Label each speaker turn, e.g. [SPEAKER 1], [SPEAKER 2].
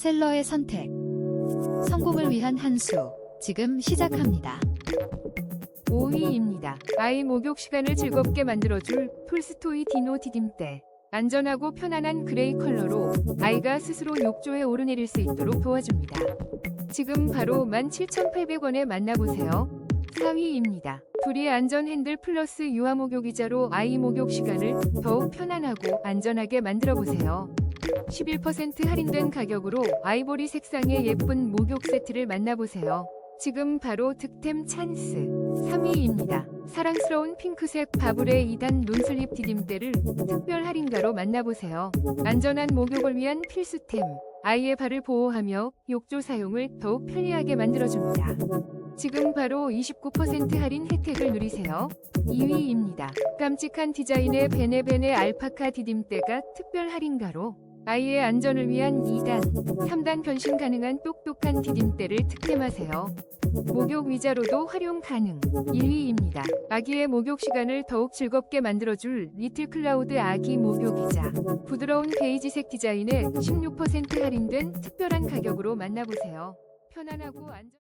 [SPEAKER 1] 셀러의 선택. 성공을 위한 한 수. 지금 시작합니다.
[SPEAKER 2] 5위입니다. 아이 목욕 시간을 즐겁게 만들어줄 풀스토이 디노 디딤대. 안전하고 편안한 그레이 컬러로 아이가 스스로 욕조에 오르내릴 수 있도록 도와줍니다. 지금 바로 17,800원에 만나보세요. 4위입니다. 둘이 안전 핸들 플러스 유아 목욕 의자로 아이 목욕 시간을 더욱 편안하고 안전하게 만들어 보세요. 11% 할인된 가격으로 아이보리 색상의 예쁜 목욕 세트를 만나보세요. 지금 바로 득템 찬스 3위입니다. 사랑스러운 핑크색 바블의 2단 논슬립 디딤대를 특별 할인가로 만나보세요. 안전한 목욕을 위한 필수템. 아이의 발을 보호하며 욕조 사용을 더욱 편리하게 만들어줍니다. 지금 바로 29% 할인 혜택을 누리세요. 2위입니다. 깜찍한 디자인의 베네베네 알파카 디딤대가 특별 할인가로 아이의 안전을 위한 2단, 3단 변신 가능한 똑똑한 디딤대를 득템하세요. 목욕 위자로도 활용 가능. 1위입니다. 아기의 목욕 시간을 더욱 즐겁게 만들어줄 리틀 클라우드 아기 목욕이자 부드러운 베이지색 디자인에 16% 할인된 특별한 가격으로 만나보세요. 편안하고 안전